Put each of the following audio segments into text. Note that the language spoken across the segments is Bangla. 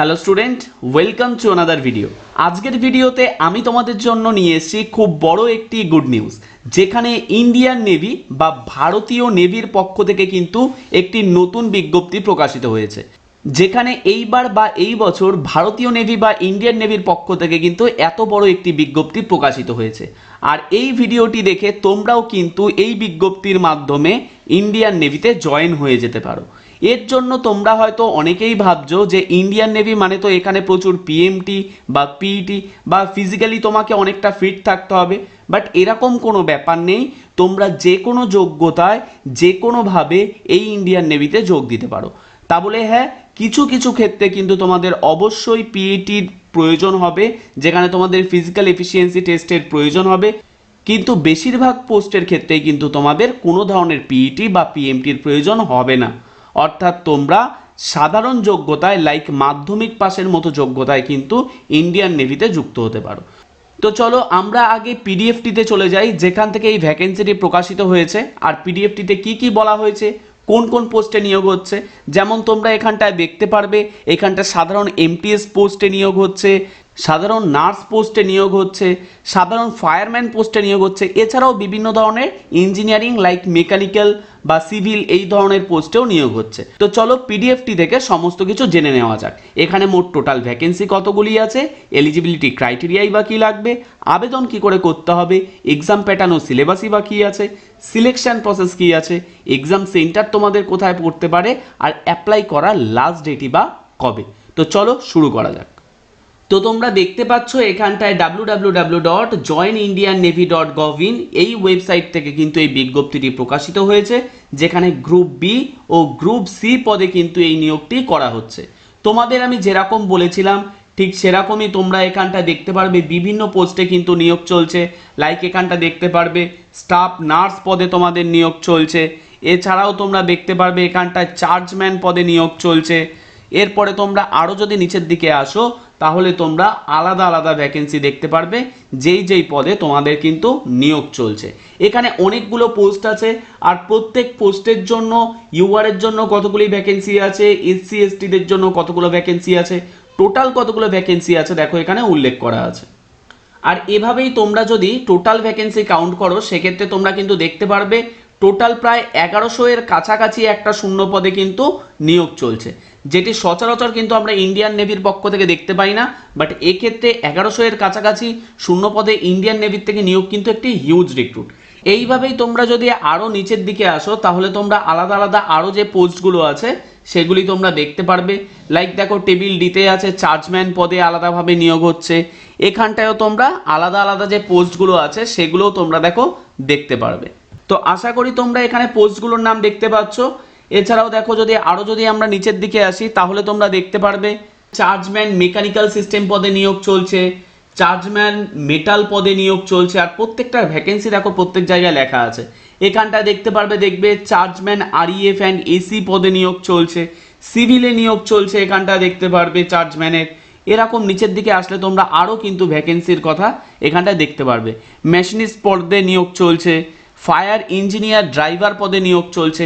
Hello student welcome to another video আজকের ভিডিওতে আমি তোমাদের জন্য নিয়ে এসেছি খুব বড় একটি গুড নিউজ যেখানে ইন্ডিয়ান নেভি বা ভারতীয় নেভির পক্ষ থেকে কিন্তু একটি নতুন বিজ্ঞপ্তি প্রকাশিত হয়েছে, যেখানে এইবার বা এই বছর ভারতীয় নেভি বা ইন্ডিয়ান নেভির পক্ষ থেকে কিন্তু এত বড় একটি বিজ্ঞপ্তি প্রকাশিত হয়েছে। আর এই ভিডিওটি দেখে তোমরাও কিন্তু এই বিজ্ঞপ্তির মাধ্যমে ইন্ডিয়ান নেভিতে জয়েন হয়ে যেতে পারো। এর জন্য তোমরা হয়তো অনেকেই ভাবছ যে ইন্ডিয়ান নেভি মানে তো এখানে প্রচুর পিএমটি বা পিইটি বা ফিজিক্যালি তোমাকে অনেকটা ফিট থাকতে হবে। বাট এরকম কোনো ব্যাপার নেই। তোমরা যে কোনো যোগ্যতায়, যে কোনোভাবে এই ইন্ডিয়ান নেভিতে যোগ দিতে পারো। তা বলে হ্যাঁ কিছু কিছু ক্ষেত্রে কিন্তু তোমাদের অবশ্যই পিইটির প্রয়োজন হবে, যেখানে তোমাদের ফিজিক্যাল এফিসিয়েন্সি টেস্টের প্রয়োজন হবে। কিন্তু বেশিরভাগ পোস্টের ক্ষেত্রেই কিন্তু তোমাদের কোনো ধরনের পিইটি বা পিএমটির প্রয়োজন হবে না। অর্থাৎ তোমরা সাধারণ যোগ্যতায় লাইক মাধ্যমিক পাশের মতো যোগ্যতায় কিন্তু ইন্ডিয়ান নেভিতে যুক্ত হতে পারো। তো চলো আমরা আগে পিডিএফটিতে চলে যাই, যেখান থেকে এই ভ্যাকেন্সিটি প্রকাশিত হয়েছে। আর পিডিএফটিতে কি কি বলা হয়েছে, কোন কোন পোস্টে নিয়োগ হচ্ছে, যেমন তোমরা এখানটায় দেখতে পারবে, এখানটা সাধারণ এমটিএস পোস্টে নিয়োগ হচ্ছে সাধারণ নার্স পোস্টে নিয়োগ হচ্ছে, সাধারণ ফায়ারম্যান পোস্টে নিয়োগ হচ্ছে, এছাড়াও বিভিন্ন ধরনের ইঞ্জিনিয়ারিং লাইক মেকানিক্যাল বা সিভিল এই ধরনের পোস্টেও নিয়োগ হচ্ছে। তো চলো পিডিএফটি থেকে সমস্ত কিছু জেনে নেওয়া যাক। এখানে মোট টোটাল ভ্যাকেন্সি কতগুলি আছে, এলিজিবিলিটি ক্রাইটেরিয়াই বা কী লাগবে, আবেদন কি করে করতে হবে, এক্সাম প্যাটার্ন ও সিলেবাসই বা কী আছে, সিলেকশন প্রসেস কী আছে, এক্সাম সেন্টার তোমাদের কোথায় পড়তে পারে, আর অ্যাপ্লাই করার লাস্ট ডেটই বা কবে। তো চলো শুরু করা যাক। তো তোমরা দেখতে পাচ্ছ এখানটায় W W W dot join Indian navy dot gov in এই ওয়েবসাইট থেকে কিন্তু এই বিজ্ঞপ্তিটি প্রকাশিত হয়েছে, যেখানে গ্রুপ বি ও গ্রুপ সি পদে কিন্তু এই নিয়োগটি করা হচ্ছে। তোমাদের আমি যেরকম বলেছিলাম, ঠিক সেরকমই তোমরা এখানটা দেখতে পারবে, বিভিন্ন পোস্টে কিন্তু নিয়োগ চলছে। লাইক এখানটা দেখতে পারবে স্টাফ নার্স পদে তোমাদের নিয়োগ চলছে। এছাড়াও তোমরা দেখতে পারবে এখানটায় চার্জম্যান পদে নিয়োগ চলছে। এরপরে তোমরা আরও যদি নিচের দিকে আসো, তাহলে তোমরা আলাদা আলাদা ভ্যাকেন্সি দেখতে পারবে, যেই যেই পদে তোমাদের কিন্তু নিয়োগ চলছে। এখানে অনেকগুলো পোস্ট আছে, আর প্রত্যেক পোস্টের জন্য ইউআরের জন্য কতগুলি ভ্যাকেন্সি আছে এসসি এসটিদের জন্য কতগুলো ভ্যাকেন্সি আছে টোটাল কতগুলো ভ্যাকেন্সি আছে, দেখো এখানে উল্লেখ করা আছে। আর এভাবেই তোমরা যদি টোটাল ভ্যাকেন্সি কাউন্ট করো, সেক্ষেত্রে তোমরা কিন্তু দেখতে পারবে টোটাল প্রায় এগারোশো এর কাছাকাছি একটা শূন্য পদে কিন্তু নিয়োগ চলছে। যেটি সচরাচর কিন্তু আমরা ইন্ডিয়ান নেভির পক্ষ থেকে দেখতে পাই না বাট এক্ষেত্রে এগারোশো এর কাছাকাছি শূন্য পদে ইন্ডিয়ান নেভির থেকে নিয়োগ কিন্তু একটি হিউজ রিক্রুট এইভাবেই তোমরা যদি আরও নিচের দিকে আসো, তাহলে তোমরা আলাদা আলাদা আরও যে পোস্টগুলো আছে, সেগুলি তোমরা দেখতে পারবে। লাইক দেখো টেবিল ডিতে আছে চার্জম্যান পদে আলাদাভাবে নিয়োগ হচ্ছে। এখানটায়ও তোমরা আলাদা আলাদা যে পোস্টগুলো আছে, সেগুলোও তোমরা দেখো, দেখতে পারবে। তো আশা করি তোমরা এখানে পোস্টগুলোর নাম দেখতে পাচ্ছ। এছাড়াও দেখো যদি আরও যদি আমরা নিচের দিকে আসি, তাহলে তোমরা দেখতে পারবে, চার্জম্যান মেকানিক্যাল সিস্টেম পদে নিয়োগ চলছে, চার্জম্যান মেটাল পদে নিয়োগ চলছে, আর প্রত্যেকটা ভ্যাকেন্সি দেখো প্রত্যেক জায়গায় লেখা আছে। এখানটা দেখতে পারবে, দেখবে চার্জম্যান আরইএফ অ্যান্ড এসি পদে নিয়োগ চলছে, সিভিলে নিয়োগ চলছে এখানটা দেখতে পারবে চার্জম্যানের। এরকম নিচের দিকে আসলে তোমরা আরও কিন্তু ভ্যাকেন্সির কথা এখানটায় দেখতে পারবে। মেশিনিস্ট পদে নিয়োগ চলছে, ফায়ার ইঞ্জিনিয়ার ড্রাইভার পদে নিয়োগ চলছে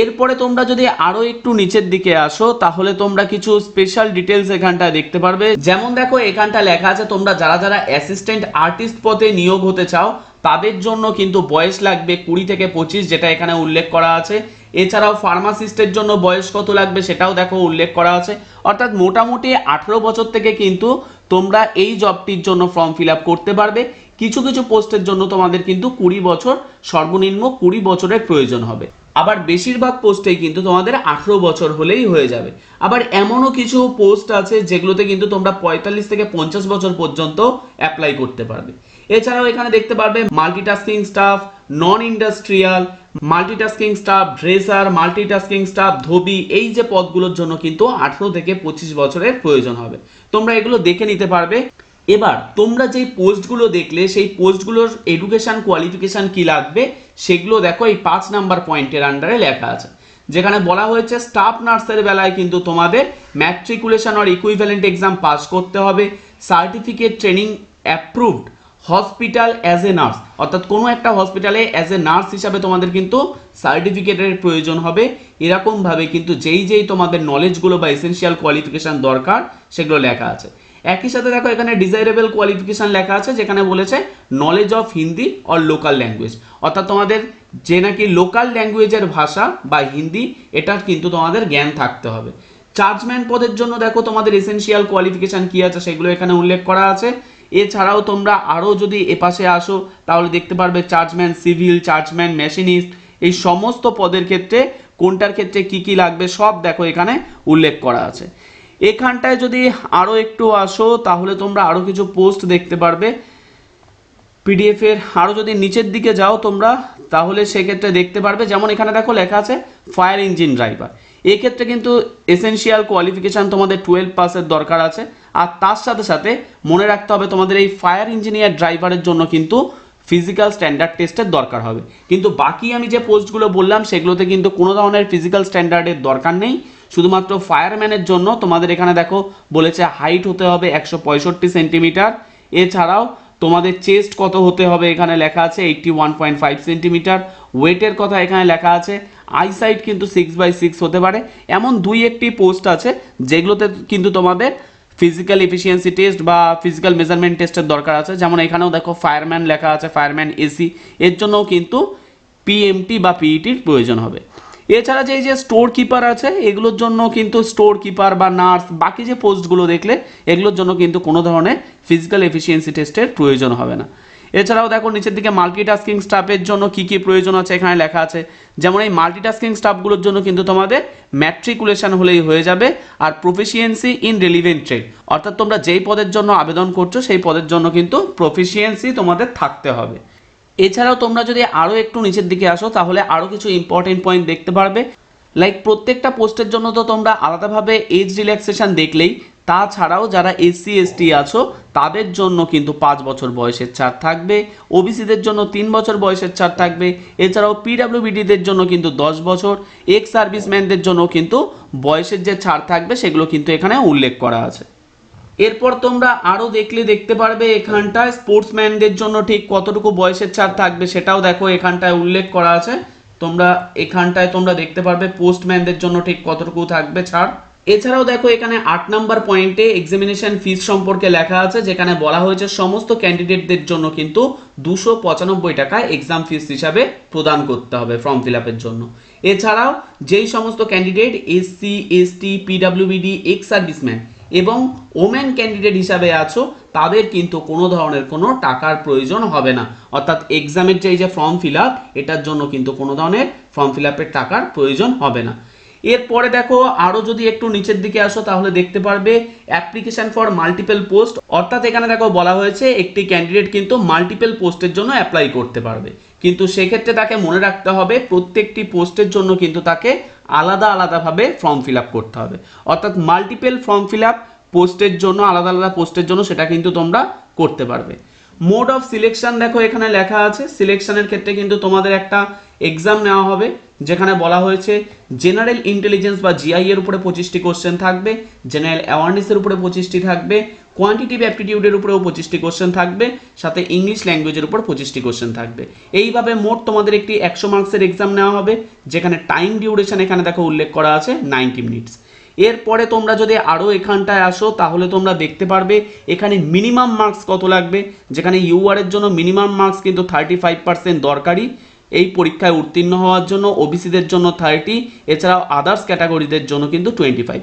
এরপরে তোমরা যদি আরও একটু নিচের দিকে আসো, তাহলে তোমরা কিছু স্পেশাল ডিটেলস এখানটা দেখতে পারবে। যেমন দেখো এখানটা লেখা আছে, তোমরা যারা যারা অ্যাসিস্ট্যান্ট আর্টিস্ট পদে নিয়োগ হতে চাও, তাদের জন্য কিন্তু বয়স লাগবে কুড়ি থেকে পঁচিশ, যেটা এখানে উল্লেখ করা আছে। এছাড়াও ফার্মাসিস্টের জন্য বয়স কত লাগবে সেটাও দেখো উল্লেখ করা আছে। অর্থাৎ মোটামুটি আঠেরো বছর থেকে কিন্তু তোমরা এই জবটির জন্য ফর্ম ফিল করতে পারবে। কিছু কিছু পোস্টের জন্য তোমাদের কিন্তু কুড়ি বছর, সর্বনিম্ন কুড়ি বছরের প্রয়োজন হবে। আবার বেশিরভাগ পোস্টেই কিন্তু তোমাদের আঠেরো বছর হলেই হয়ে যাবে। আবার এমনও কিছু পোস্ট আছে যেগুলোতে কিন্তু তোমরা পঁয়তাল্লিশ থেকে পঞ্চাশ বছর পর্যন্ত অ্যাপ্লাই করতে পারবে। এছাড়াও এখানে দেখতে পারবে multitasking staff non industrial multitasking staff dresser multitasking staff ধোবি, এই যে পদগুলোর জন্য কিন্তু আঠেরো থেকে পঁচিশ বছরের প্রয়োজন হবে। তোমরা এগুলো দেখে নিতে পারবে। এবার তোমরা যেই পোস্টগুলো দেখলে, সেই পোস্টগুলোর এডুকেশন কোয়ালিফিকেশন কি লাগবে, সেগুলো দেখো এই পাঁচ নাম্বার পয়েন্টের আন্ডারে লেখা আছে। যেখানে বলা হয়েছে স্টাফ নার্সের বেলায় কিন্তু তোমাদের ম্যাট্রিকুলেশন আর ইকুইভ্যালেন্ট এক্সাম পাস করতে হবে। Certificate training approved hospital as a nurse অর্থাৎ কোনো একটা হসপিটালে অ্যাজ এ নার্স হিসাবে তোমাদের কিন্তু সার্টিফিকেটের প্রয়োজন হবে। এরকমভাবে কিন্তু যেই যেই তোমাদের নলেজগুলো বা এসেন্সিয়াল কোয়ালিফিকেশান দরকার, সেগুলো লেখা আছে। একই সাথে দেখো এখানে ডিজাইরেবল কোয়ালিফিকেশান লেখা আছে, যেখানে বলেছে knowledge of Hindi or local language অর্থাৎ তোমাদের যে নাকি লোকাল ল্যাঙ্গুয়েজের ভাষা বা হিন্দি, এটার কিন্তু তোমাদের জ্ঞান থাকতে হবে। চার্জম্যান পদের জন্য দেখো তোমাদের এসেনশিয়াল কোয়ালিফিকেশান কী আছে, সেগুলো এখানে উল্লেখ করা আছে। এছাড়াও তোমরা আরও যদি এপাশে আসো, তাহলে দেখতে পারবে চার্জম্যান সিভিল চার্জম্যান মেশিনিস্ট এই সমস্ত পদের ক্ষেত্রে কোনটার ক্ষেত্রে কি কি লাগবে সব দেখো এখানে উল্লেখ করা আছে। এখানটায় যদি আরও একটু আসো, তাহলে তোমরা আরও কিছু পোস্ট দেখতে পারবে। পিডিএফ এর আরও যদি নিচের দিকে যাও তোমরা, তাহলে সেক্ষেত্রে দেখতে পারবে, যেমন এখানে দেখো লেখা আছে ফায়ার ইঞ্জিন ড্রাইভার এক্ষেত্রে কিন্তু এসেনশিয়াল কোয়ালিফিকেশান তোমাদের টুয়েলভ পাসের দরকার আছে। আর তার সাথে সাথে মনে রাখতে হবে, তোমাদের এই ফায়ার ইঞ্জিনিয়ার ড্রাইভারের জন্য কিন্তু ফিজিক্যাল স্ট্যান্ডার্ড টেস্টের দরকার হবে। কিন্তু বাকি আমি যে পোস্টগুলো বললাম, সেগুলোতে কিন্তু কোনো ধরনের ফিজিক্যাল স্ট্যান্ডার্ডের দরকার নেই। শুধুমাত্র ফায়ারম্যানের জন্য তোমাদের এখানে দেখো বলেছে হাইট হতে হবে একশো পঁয়ষট্টি সেন্টিমিটার এছাড়াও তোমাদের চেস্ট কত হতে হবে এখানে লেখা আছে eighty one point five centimetre ওয়েটের কথা এখানে লেখা আছে। আইসাইট কিন্তু সিক্স বাই সিক্স হতে পারে। এমন দুই একটি পোস্ট আছে যেগুলোতে কিন্তু তোমাদের ফিজিক্যাল এফিসিয়েন্সি টেস্ট বা ফিজিক্যাল মেজারমেন্ট টেস্টের দরকার আছে। যেমন এখানেও দেখো ফায়ারম্যান লেখা আছে ফায়ারম্যান এসি এর জন্যও কিন্তু পিএমটি বা পিইটির প্রয়োজন হবে। এছাড়া যে যে স্টোর কিপার আছে, এগুলোর জন্য কিন্তু স্টোর কিপার বা নার্স বাকি যে পোস্টগুলো দেখলে, এগুলোর জন্য কিন্তু কোনো ধরনের ফিজিক্যাল এফিসিয়েন্সি টেস্টের প্রয়োজন হবে না। এছাড়াও দেখো, নিচের দিকে মাল্টিটাস্কিং স্টাফের জন্য কি কি প্রয়োজন আছে এখানে লেখা আছে। যেমন এই মাল্টিটাস্কিং স্টাফগুলোর জন্য কিন্তু তোমাদের ম্যাট্রিকুলেশন হলেই হয়ে যাবে আর প্রফিসিয়েন্সি ইন রিলিভেন্ট ট্রেড অর্থাৎ তোমরা যেই পদের জন্য আবেদন করছ, সেই পদের জন্য কিন্তু প্রফিসিয়েন্সি তোমাদের থাকতে হবে। এছাড়াও তোমরা যদি আরও একটু নিচের দিকে আসো, তাহলে আরও কিছু ইম্পর্টেন্ট পয়েন্ট দেখতে পারবে। লাইক প্রত্যেকটা পোস্টের জন্য তো তোমরা আলাদাভাবে এজ রিল্যাক্সেশন দেখলেই, তাছাড়াও যারা এসসি এসটি আছো, তাদের জন্য কিন্তু পাঁচ বছর বয়সের ছাড় থাকবে। ওবিসিদের জন্য তিন বছর বয়সের ছাড় থাকবে। এছাড়াও পিডাব্লিউবিডিদের জন্য কিন্তু দশ বছর। এক্স সার্ভিসম্যানদের জন্য কিন্তু বয়সের যে ছাড় থাকবে, সেগুলো কিন্তু এখানে উল্লেখ করা আছে। এরপর তোমরা আরও দেখলে দেখতে পারবে এখানটায় স্পোর্টসম্যানদের জন্য ঠিক কতটুকু বয়সের ছাড় থাকবে সেটাও দেখো, এখানটায় উল্লেখ করা আছে। তোমরা এখানটায় তোমরা দেখতে পারবে পোস্টম্যানদের জন্য ঠিক কতটুকু থাকবে ছাড়। এছাড়াও দেখো, এখানে আট নাম্বার পয়েন্টে এক্সামিনেশন ফিস সম্পর্কে লেখা আছে, যেখানে বলা হয়েছে সমস্ত ক্যান্ডিডেটদের জন্য কিন্তু দুশো পঁচানব্বই টাকা এক্সাম ফিস হিসাবে প্রদান করতে হবে ফর্ম ফিল আপের জন্য। এছাড়াও যেই সমস্ত candidate SC ST পিডাব্লিউবিডি ex serviceman এবং ওমেন ক্যান্ডিডেট হিসাবে আছো, তাদের কিন্তু কোনো ধরনের কোনো টাকার প্রয়োজন হবে না। অর্থাৎ এক্সামের যে এই যে ফর্ম ফিল আপ এটার জন্য কিন্তু কোনো ধরনের ফর্ম ফিল আপের টাকার প্রয়োজন হবে না। এরপরে দেখো আরও যদি একটু নিচের দিকে আসো, তাহলে দেখতে পারবে অ্যাপ্লিকেশন ফর মাল্টিপল পোস্ট অর্থাৎ এখানে দেখো বলা হয়েছে, একটি ক্যান্ডিডেট কিন্তু মাল্টিপল পোস্টের জন্য অ্যাপ্লাই করতে পারবে। কিন্তু সেক্ষেত্রে তাকে মনে রাখতে হবে প্রত্যেকটি পোস্টের জন্য কিন্তু তাকে আলাদা আলাদাভাবে ফর্ম ফিল আপ করতে হবে। অর্থাৎ মাল্টিপেল ফর্ম ফিল আপ পোস্টের জন্য, আলাদা আলাদা পোস্টের জন্য সেটা কিন্তু তোমরা করতে পারবে। মোড অফ সিলেকশন দেখো এখানে লেখা আছে। সিলেকশানের ক্ষেত্রে কিন্তু তোমাদের একটা এক্সাম নেওয়া হবে, যেখানে বলা হয়েছে জেনারেল ইন্টেলিজেন্স বা জিআই এর উপরে পঁচিশটি কোশ্চেন থাকবে জেনারেল অ্যাওয়ারনেসের উপরে পঁচিশটি থাকবে কোয়ান্টিটিভ অ্যাপটিটিউডের উপরেও পঁচিশটি কোশ্চেন থাকবে, সাথে ইংলিশ ল্যাঙ্গুয়েজের উপর পঁচিশটি কোশ্চেন থাকবে। এইভাবে মোট তোমাদের একটি একশো মার্কসের এক্সাম নেওয়া হবে, যেখানে টাইম ডিউরেশন এখানে দেখো উল্লেখ করা আছে নাইনটি মিনিটস এরপরে তোমরা যদি আরও এখানটায় আসো, তাহলে তোমরা দেখতে পারবে এখানে মিনিমাম মার্কস কত লাগবে, যেখানে ইউআরের জন্য মিনিমাম মার্কস কিন্তু থার্টি ফাইভ পার্সেন্ট দরকারি। এই পরীক্ষায় উত্তীর্ণ হওয়ার জন্য ওবিসিদের জন্য থার্টি এছাড়াও আদার্স ক্যাটাগরিদের জন্য কিন্তু টোয়েন্টি ফাইভ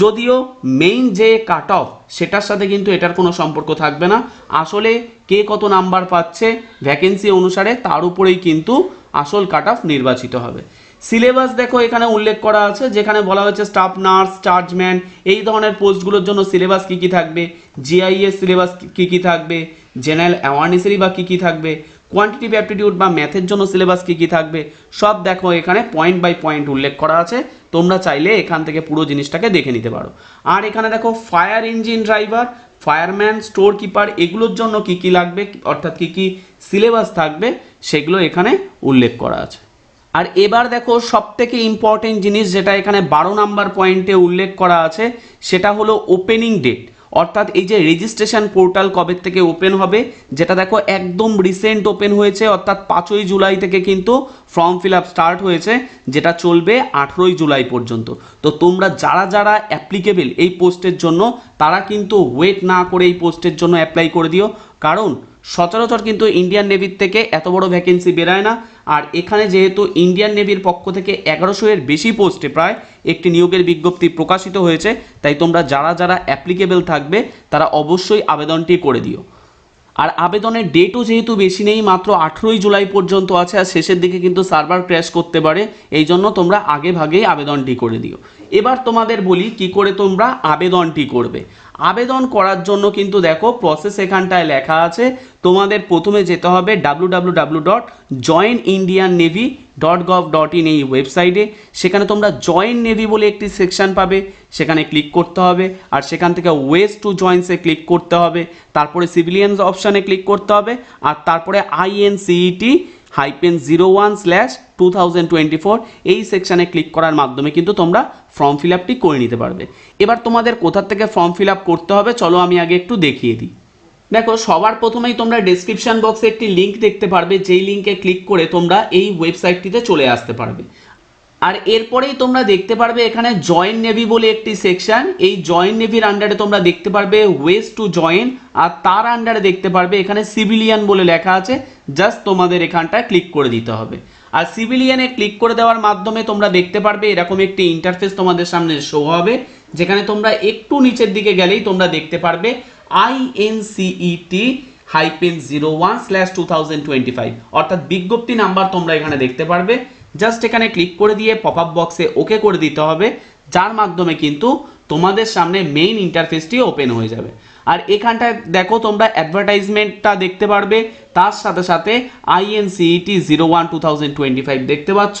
যদিও মেইন যে কাট অফ সেটার সাথে কিন্তু এটার কোনো সম্পর্ক থাকবে না। আসলে কে কত নাম্বার পাচ্ছে ভ্যাকেন্সি অনুসারে তার উপরেই কিন্তু আসল কাট অফ নির্বাচিত হবে। সিলেবাস দেখো এখানে উল্লেখ করা আছে, যেখানে বলা হয়েছে স্টাফ নার্স চার্জম্যান এই ধরনের পোস্টগুলোর জন্য সিলেবাস কী কী থাকবে? জিআইএস সিলেবাস কী কী থাকবে? জেনারেল অ্যাওয়ারনেসেরই বা কী কী থাকবে? কোয়ান্টিটিভ অ্যাপটিটিউড বা ম্যাথের জন্য সিলেবাস কী কী থাকবে, সব দেখো এখানে পয়েন্ট বাই পয়েন্ট উল্লেখ করা আছে। তোমরা চাইলে এখান থেকে পুরো জিনিসটাকে দেখে নিতে পারো। আর এখানে দেখো fire engine driver fireman store keeper এগুলোর জন্য কী কী লাগবে, অর্থাৎ কী কী সিলেবাস থাকবে, সেগুলো এখানে উল্লেখ করা আছে। আর এবার দেখো সব থেকে ইম্পর্টেন্ট জিনিস যেটা এখানে বারো নাম্বার পয়েন্টে উল্লেখ করা আছে, সেটা হলো ওপেনিং ডেট অর্থাৎ এই যে রেজিস্ট্রেশন পোর্টাল কবে থেকে ওপেন হবে, যেটা দেখো একদম রিসেন্ট ওপেন হয়েছে, অর্থাৎ পাঁচই জুলাই থেকে কিন্তু ফর্ম ফিল আপ স্টার্ট হয়েছে, যেটা চলবে আঠেরোই জুলাই পর্যন্ত। তো তোমরা যারা যারা অ্যাপ্লিকেবেল এই পোস্টের জন্য, তারা কিন্তু ওয়েট না করে এই পোস্টের জন্য অ্যাপ্লাই করে দিও। কারণ সচরাচর কিন্তু ইন্ডিয়ান নেভির থেকে এত বড় ভ্যাকেন্সি বেরোয় না। আর এখানে যেহেতু ইন্ডিয়ান নেভির পক্ষ থেকে এগারোশো এর বেশি পোস্টে প্রায় একটি নিয়োগের বিজ্ঞপ্তি প্রকাশিত হয়েছে, তাই তোমরা যারা যারা অ্যাপ্লিকেবল থাকবে, তারা অবশ্যই আবেদনটি করে দিও। আর আবেদনের ডেটও যেহেতু বেশি নেই, মাত্র আঠেরোই জুলাই পর্যন্ত আছে, আর শেষের দিকে কিন্তু সার্ভার ক্র্যাশ করতে পারে, এই জন্য তোমরা আগে ভাগেই আবেদনটি করে দিও। এবার তোমাদের বলি কি করে তোমরা আবেদনটি করবে। আবেদন করার জন্য কিন্তু দেখো প্রসেস এখানটায় লেখা আছে। তোমাদের প্রথমে যেতে হবে W W W dot Indian navy dot gov dot এই ওয়েবসাইটে সেখানে তোমরা জয়েন নেভি বলে একটি সেকশন পাবে। সেখানে ক্লিক করতে হবে। আর সেখান থেকে ওয়েস টু জয়েন্সে ক্লিক করতে হবে। তারপরে সিভিলিয়ানস অপশানে ক্লিক করতে হবে। আর তারপরে INCET hyphen zero one slash two thousand twenty four এই সেকশানে ক্লিক করার মাধ্যমে কিন্তু তোমরা ফর্ম ফিল আপটি করে নিতে পারবে। এবার তোমাদের কোথার থেকে ফর্ম ফিল আপ করতে হবে চলো আমি আগে একটু দেখিয়ে দিই। দেখো, সবার প্রথমেই তোমরা ডেসক্রিপশন বক্সে একটি লিঙ্ক দেখতে পারবে, যেই লিঙ্কে ক্লিক করে তোমরা এই ওয়েবসাইটটিতে চলে আসতে পারবে। আর এরপরেই তোমরা দেখতে পারবে এখানে জয়েন নেভি বলে একটি সেকশন এই জয়েন নেভির আন্ডারে তোমরা দেখতে পারবে ওয়েস টু জয়েন আর তার আন্ডারে দেখতে পারবে এখানে সিভিলিয়ান বলে লেখা আছে জাস্ট তোমাদের এখানটায় ক্লিক করে দিতে হবে। আর সিভিলিয়ানে ক্লিক করে দেওয়ার মাধ্যমে তোমরা দেখতে পারবে এরকম একটি ইন্টারফেস তোমাদের সামনে শো হবে, যেখানে তোমরা একটু নিচের দিকে গেলেই তোমরা দেখতে পারবে INCET hyphen zero one slash two thousand twenty five অর্থাৎ বিজ্ঞপ্তি নাম্বার তোমরা এখানে দেখতে পারবে। জাস্ট এখানে ক্লিক করে দিয়ে পপ আপ বক্সে ওকে করে দিতে হবে। যার মাধ্যমে কিন্তু তোমাদের সামনে মেইন ইন্টারফেসটি ওপেন হয়ে যাবে। আর এখানটায় দেখো তোমরা অ্যাডভার্টাইজমেন্টটা দেখতে পারবে, তার সাথে সাথে INCET zero one two thousand twenty five দেখতে পাচ্ছ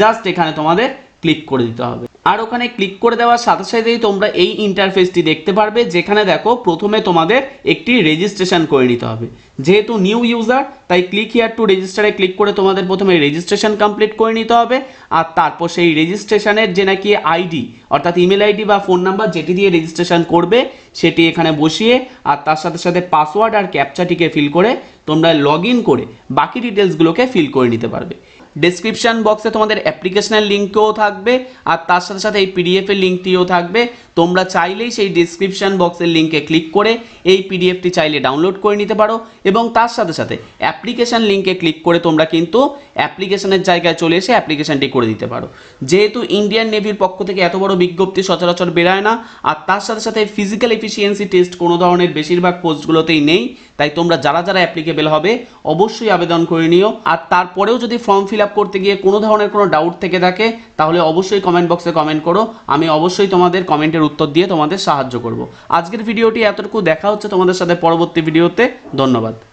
জাস্ট এখানে তোমাদের ক্লিক করে দিতে হবে। আর ওখানে ক্লিক করে দেওয়ার সাথে সাথেই তোমরা এই ইন্টারফেসটি দেখতে পারবে, যেখানে দেখো প্রথমে তোমাদের একটি রেজিস্ট্রেশন করে নিতে হবে। যেহেতু নিউ ইউজার তাই ক্লিক হিয়ার টু রেজিস্টারে ক্লিক করে তোমাদের প্রথমে রেজিস্ট্রেশন কমপ্লিট করে নিতে হবে, আর তারপর সেই রেজিস্ট্রেশনের যে নাকি আইডি অর্থাৎ ইমেল আইডি বা ফোন নাম্বার যেটি দিয়ে রেজিস্ট্রেশন করবে, সেটি এখানে বসিয়ে, আর তার সাথে সাথে পাসওয়ার্ড আর ক্যাপচাটিকে ফিল করে তোমরা লগ করে বাকি ডিটেলসগুলোকে ফিল করে নিতে পারবে। ডেসক্রিপশন বক্সে তোমাদের অ্যাপ্লিকেশনের লিঙ্কও থাকবে, আর তার সাথে সাথে এই পিডিএফ এর লিঙ্কটিও থাকবে। তোমরা চাইলেই সেই ডেসক্রিপশন বক্সের লিঙ্কে ক্লিক করে এই পিডিএফটি চাইলে ডাউনলোড করে নিতে পারো। এবং তার সাথে সাথে অ্যাপ্লিকেশন লিঙ্কে ক্লিক করে তোমরা কিন্তু অ্যাপ্লিকেশনের জায়গায় চলে এসে অ্যাপ্লিকেশনটি করে দিতে পারো। যেহেতু ইন্ডিয়ান নেভির পক্ষ থেকে এত বড় বিজ্ঞপ্তি সচরাচর বেরায় না, আর তার সাথে সাথে ফিজিক্যাল এফিসিয়েন্সি টেস্ট কোনো ধরনের বেশিরভাগ পোস্টগুলোতেই নেই। তাই তোমরা যারা যারা অ্যাপ্লিকেবেল হবে, অবশ্যই আবেদন করে নিও। আর তারপরেও যদি ফর্ম ফিল আপ করতে গিয়ে কোনো ধরনের কোনো ডাউট থেকে থাকে, তাহলে অবশ্যই কমেন্ট বক্সে কমেন্ট করো। আমি অবশ্যই তোমাদের কমেন্টের উত্তর দিয়ে তোমাদের সাহায্য করব। আজকের ভিডিওটি এতটুকু। দেখা হচ্ছে তোমাদের সাথে পরবর্তী ভিডিওতে ধন্যবাদ।